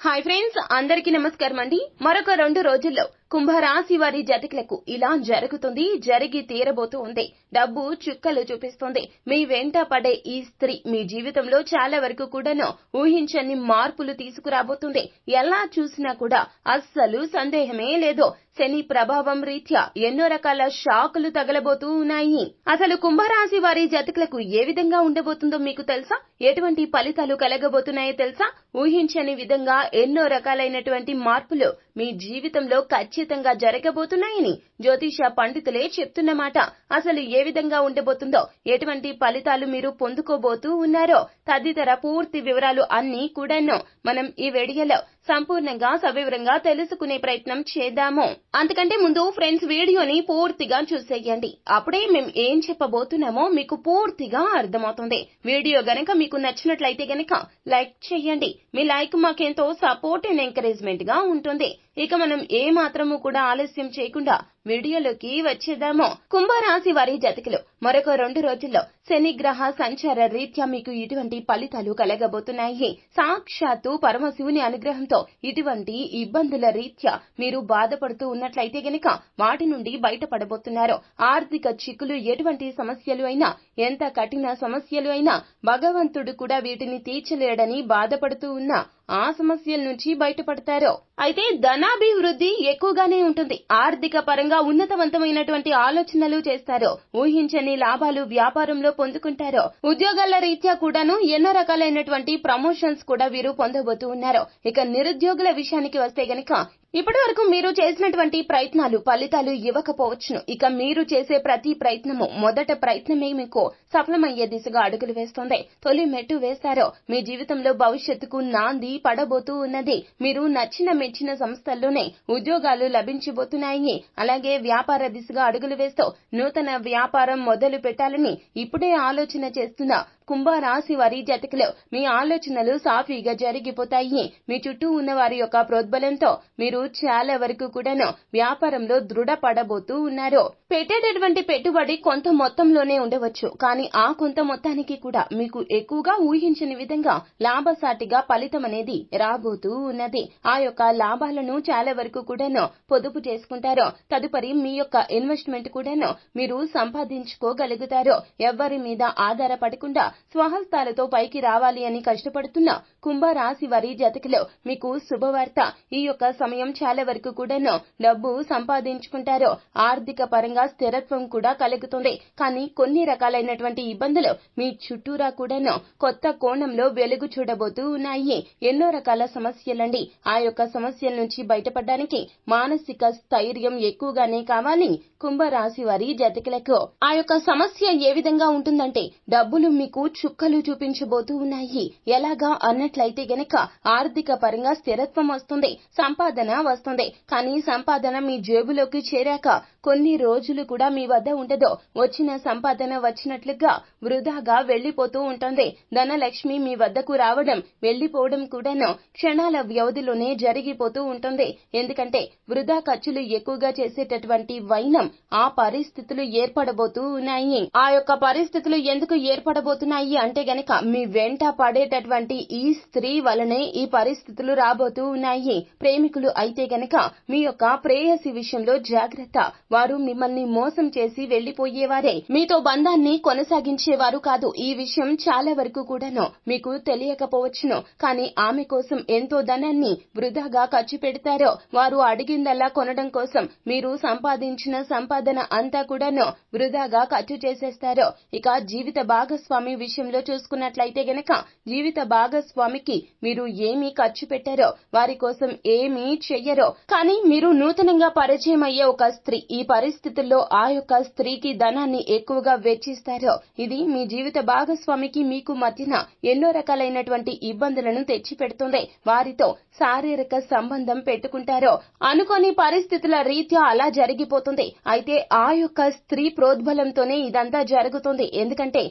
Hi friends అందరికీ నమస్కారం అండి మరొక రెండు రోజుల్లో కుంభరాశి వారి జతకులకు ఇలా జరుగుతుంది జరిగి తీరబోతూ ఉంది. డబ్బు చుక్కలు చూపిస్తుంది. మీ వెంట పడే ఈ స్త్రీ మీ జీవితంలో చాలా వరకు కూడాను ఊహించని మార్పులు తీసుకురాబోతుంది. ఎలా చూసినా కూడా అస్సలు సందేహమే లేదు. శని ప్రభావం రీత్యా ఎన్నో రకాల షాకులు తగలబోతూ ఉన్నాయి. అసలు కుంభరాశి వారి జతకులకు ఏ విధంగా ఉండబోతుందో మీకు తెలుసా? ఎటువంటి ఫలితాలు కలగబోతున్నాయో తెలుసా? ఊహించని విధంగా ఎన్నో రకాలైనటువంటి మార్పులు మీ జీవితంలో ఖచ్చితంగా జరగబోతున్నాయని జ్యోతిష పండితులే చెప్తున్నమాట అసలు ఏ విధంగా ఉండబోతుందో ఎటువంటి ఫలితాలు మీరు పొందుకోబోతూ ఉన్నారో తదితర పూర్తి వివరాలు అన్నీ కూడాను మనం ఈ వీడియోలో సంపూర్ణంగా సవివరంగా తెలుసుకునే ప్రయత్నం చేద్దాము. అంతకంటే ముందు ఫ్రెండ్స్ వీడియోని పూర్తిగా చూసేయండి. అప్పుడే మేము ఏం చెప్పబోతున్నామో మీకు పూర్తిగా అర్థమవుతుంది. వీడియో గనక మీకు నచ్చినట్లయితే గనక లైక్ చేయండి. మీ లైక్ మాకెంతో సపోర్ట్ అండ్ ఎంకరేజ్మెంట్గా ఉంటుంది. ఇక మనం ఏ మాత్రము కూడా ఆలస్యం చేయకుండా వీడియోలోకి వచ్చేద్దాము. కుంభరాశి వారి జతకులు మరొక రెండు రోజుల్లో శని గ్రహ సంచార రీత్యా మీకు ఇటువంటి ఫలితాలు కలగబోతున్నాయి. సాక్షాత్తు పరమశివుని అనుగ్రహంతో ఇటువంటి ఇబ్బందుల రీత్యా మీరు బాధపడుతూ ఉన్నట్లయితే గనక వాటి నుండి బయటపడబోతున్నారు. ఆర్థిక చిక్కులు ఎటువంటి సమస్యలు అయినా ఎంత కఠిన సమస్యలు అయినా భగవంతుడు కూడా వీటిని తీర్చలేడని బాధపడుతూ ఉన్నా ఆ సమస్యల నుంచి బయటపడతారు. అయితే ధనాభివృద్ధి ఎక్కువగానే ఉంటుంది. ఆర్థిక పరంగా ఉన్నతవంతమైనటువంటి ఆలోచనలు చేస్తారు ఊహించని లాభాలు వ్యాపారంలో పొందుకుంటారు ఉద్యోగాల రీత్యా కూడాను ఎన్నో రకాలైనటువంటి ప్రమోషన్స్ కూడా వీరు పొందబోతూ ఉన్నారు. ఇక నిరుద్యోగుల విషయానికి వస్తే గనక ఇప్పటి వరకు మీరు చేసినటువంటి ప్రయత్నాలు ఫలితాలు ఇవ్వకపోవచ్చును. ఇక మీరు చేసే ప్రతి ప్రయత్నము మొదట ప్రయత్నమే మీకు సఫలమయ్యే దిశగా అడుగులు వేస్తుంది. తొలి మెట్టు వేస్తారో మీ జీవితంలో భవిష్యత్తుకు నాంది పడబోతూ ఉన్నది. మీరు నచ్చిన మెచ్చిన సంస్థల్లోనే ఉద్యోగాలు లభించబోతున్నాయి. అలాగే వ్యాపార దిశగా అడుగులు వేస్తూ నూతన వ్యాపారం మొదలు పెట్టాలని ఇప్పుడే ఆలోచన చేస్తున్న కుంభరాశి వారి జతకలో మీ ఆలోచనలు సాఫీగా జరిగిపోతాయి. మీ చుట్టూ ఉన్న వారి యొక్క ప్రోద్బలంతో మీరు చాలా వరకు కూడాను వ్యాపారంలో దృఢపడబోతూ ఉన్నారు. పెట్టేటటువంటి పెట్టుబడి కొంత మొత్తంలోనే ఉండవచ్చు. కానీ ఆ కొంత మొత్తానికి కూడా మీకు ఎక్కువగా ఊహించని విధంగా లాభసాటిగా ఫలితం అనేది రాబోతూ ఉన్నది. ఆ యొక్క లాభాలను చాలా వరకు కూడాను పొదుపు చేసుకుంటారు. తదుపరి మీ యొక్క ఇన్వెస్ట్మెంట్ కూడాను మీరు సంపాదించుకోగలుగుతారు. ఎవ్వరి మీద ఆధారపడకుండా స్వహస్తాలతో పైకి రావాలి అని కష్టపడుతున్న కుంభరాశి వారి జతకిలో మీకు శుభవార్త. ఈ యొక్క సమయం చాలా వరకు కూడాను డబ్బు సంపాదించుకుంటారు ఆర్థిక పరంగా స్థిరత్వం కూడా కలుగుతుంది. కానీ కొన్ని రకాలైనటువంటి ఇబ్బందులు మీ చుట్టూరా కూడాను కొత్త కోణంలో వెలుగు చూడబోతూ ఉన్నాయి. ఎన్నో రకాల సమస్యలండి. ఆ యొక్క సమస్యల నుంచి బయటపడడానికి మానసిక స్థైర్యం ఎక్కువగానే కావాలి కుంభరాశి వారి జతకులకు. ఆ యొక్క సమస్య ఏ విధంగా ఉంటుందంటే డబ్బులు మీకు చుక్కలు చూపించబోతూ ఉన్నాయి. ఎలాగా? అన్నట్లయితే గనక ఆర్థిక పరంగా స్థిరత్వం వస్తుంది సంపాదన వస్తుంది. కానీ సంపాదన మీ జేబులోకి చేరాక కొన్ని రోజులు కూడా మీ వద్ద ఉండదు. వచ్చిన సంపాదన వచ్చినట్లుగా వృధాగా వెళ్ళిపోతూ ఉంటుంది. ధనలక్ష్మి మీ వద్దకు రావడం వెళ్ళిపోవడం కూడాను క్షణాల వ్యవధిలోనే జరిగిపోతూ ఉంటుంది. ఎందుకంటే వృధా ఖర్చులు ఎక్కువగా చేసేటటువంటి వైనం ఆ పరిస్థితులు ఏర్పడబోతూ ఉన్నాయి. ఆ యొక్క పరిస్థితులు ఎందుకు ఏర్పడబోతున్నాయి? ఉన్నాయి అంటే గనక మీ వెంట పడేటటువంటి ఈ స్త్రీ వలనే ఈ పరిస్థితులు రాబోతూ ఉన్నాయి. ప్రేమికులు అయితే గనక మీ యొక్క ప్రేయసి విషయంలో జాగ్రత్త. వారు మిమ్మల్ని మోసం చేసి వెళ్ళిపోయేవారే మీతో బంధాన్ని కొనసాగించేవారు కాదు. ఈ విషయం చాలా వరకు కూడాను మీకు తెలియకపోవచ్చును. కానీ ఆమె కోసం ఎంతో ధనాన్ని వృధాగా ఖర్చు పెడతారో వారు అడిగిందల్లా కొనడం కోసం మీరు సంపాదించిన సంపాదన అంతా కూడాను వృధాగా ఖర్చు చేసేస్తారో ఇక జీవిత భాగస్వామి విషయంలో చూసుకున్నట్లయితే గనక జీవిత భాగస్వామికి మీరు ఏమి ఖర్చు పెట్టారో వారి కోసం ఏమీ చెయ్యరో కానీ మీరు నూతనంగా పరిచయం అయ్యే ఒక స్త్రీ ఈ పరిస్థితుల్లో ఆ యొక్క స్త్రీకి ధనాన్ని ఎక్కువగా వెచ్చిస్తారో ఇది మీ జీవిత భాగస్వామికి మీకు మధ్యన ఎన్నో రకాలైనటువంటి ఇబ్బందులను తెచ్చి పెడుతుంది వారితో శారీరక సంబంధం పెట్టుకుంటారో అనుకోని పరిస్థితుల రీత్యా అలా జరిగిపోతుంది. అయితే ఆ యొక్క స్త్రీ ప్రోద్బలంతోనే ఇదంతా జరుగుతుంది. ఎందుకంటే